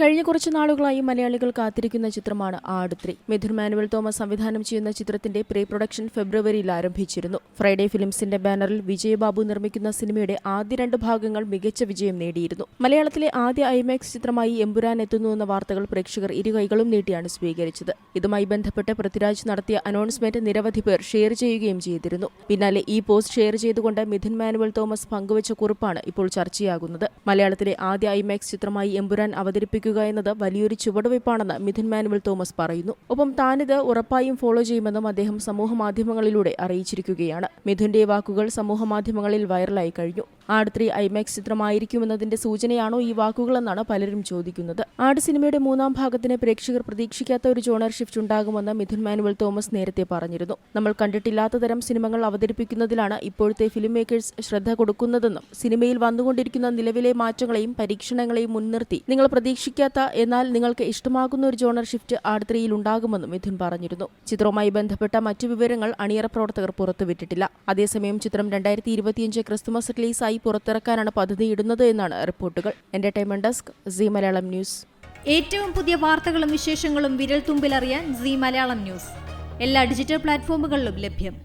കഴിഞ്ഞ കുറച്ച് നാളുകളായി മലയാളികൾ കാത്തിരിക്കുന്ന ചിത്രമാണ് ആടുത്രി. മിഥുൻ മാനുവൽ തോമസ് സംവിധാനം ചെയ്യുന്ന ചിത്രത്തിന്റെ പ്രീ പ്രൊഡക്ഷൻ ഫെബ്രുവരിയിൽ ആരംഭിച്ചിരുന്നു. ഫ്രൈഡേ ഫിലിംസിന്റെ ബാനറിൽ വിജയബാബു നിർമ്മിക്കുന്ന സിനിമയുടെ ആദ്യ രണ്ട് ഭാഗങ്ങൾ മികച്ച വിജയം നേടിയിരുന്നു. മലയാളത്തിലെ ആദ്യ ഐമാക്സ് ചിത്രമായി എമ്പുരാൻ എത്തുന്നുവെന്ന വാർത്തകൾ പ്രേക്ഷകർ ഇരുകൈകളും നീട്ടിയാണ് സ്വീകരിച്ചത്. ഇതുമായി ബന്ധപ്പെട്ട് പൃഥ്വിരാജ് നടത്തിയ അനൗൺസ്മെന്റ് നിരവധി പേർ ഷെയർ ചെയ്യുകയും ചെയ്തിരുന്നു. പിന്നാലെ ഈ പോസ്റ്റ് ഷെയർ ചെയ്തുകൊണ്ട് മിഥുൻ മാനുവൽ തോമസ് പങ്കുവച്ച കുറിപ്പാണ് ഇപ്പോൾ ചർച്ചയാകുന്നത്. മലയാളത്തിലെ ആദ്യ ഐമാക്സ് ചിത്രമായി എമ്പുരാൻ അവതരിപ്പിക്കുക എന്നത് വലിയൊരു ചുവടുവയ്പ്പാണെന്ന് മിഥുൻ മാനുവൽ തോമസ് പറയുന്നു. ഒപ്പം താനിത് ഉറപ്പായും ഫോളോ ചെയ്യുമെന്നും അദ്ദേഹം സമൂഹമാധ്യമങ്ങളിലൂടെ അറിയിച്ചിരിക്കുകയാണ്. മിഥുന്റെ വാക്കുകൾ സമൂഹമാധ്യമങ്ങളിൽ വൈറലായി കഴിഞ്ഞു. ആട് ത്രീ ഐമാക്സ് ചിത്രമായിരിക്കുമെന്നതിന്റെ സൂചനയാണോ ഈ വാക്കുകളെന്നാണ് പലരും ചോദിക്കുന്നത്. ആട് സിനിമയുടെ മൂന്നാം ഭാഗത്തിന് പ്രേക്ഷകർ പ്രതീക്ഷിക്കാത്ത ഒരു ജോണർ ഷിഫ്റ്റ് ഉണ്ടാകുമെന്ന് മിഥുൻ മാനുവൽ തോമസ് നേരത്തെ പറഞ്ഞിരുന്നു. നമ്മൾ കണ്ടിട്ടില്ലാത്ത തരം സിനിമകൾ അവതരിപ്പിക്കുന്നതിലാണ് ഇപ്പോഴത്തെ ഫിലിം മേക്കേഴ്സ് ശ്രദ്ധ കൊടുക്കുന്നതെന്നും സിനിമയിൽ വന്നുകൊണ്ടിരിക്കുന്ന നിലവിലെ മാറ്റങ്ങളെയും പരീക്ഷണങ്ങളെയും മുൻനിർത്തി നിങ്ങൾ പ്രതീക്ഷിക്കാത്ത എന്നാൽ നിങ്ങൾക്ക് ഇഷ്ടമാകുന്ന ഒരു ജോണർ ഷിഫ്റ്റ് ആട് ത്രീയിൽ ഉണ്ടാകുമെന്നും മിഥുൻ പറഞ്ഞിരുന്നു. ചിത്രവുമായി ബന്ധപ്പെട്ട മറ്റു വിവരങ്ങൾ അണിയറ പ്രവർത്തകർ പുറത്തുവിട്ടിട്ടില്ല. അതേസമയം ചിത്രം രണ്ടായിരത്തി ഇരുപത്തിയഞ്ച് ക്രിസ്തുമസ് റിലീസായി പുറത്തിറക്കാനാണ് പദ്ധതിയിടുന്നത് എന്നാണ് റിപ്പോർട്ടുകൾ. Entertainment desk Zee Malayalam news ഏറ്റവും പുതിയ വാർത്തകളും വിശേഷങ്ങളും വിരൽ തുമ്പിലറിയാൻ സി മലയാളം ന്യൂസ് എല്ലാ ഡിജിറ്റൽ പ്ലാറ്റ്ഫോമുകളിലും ലഭ്യം.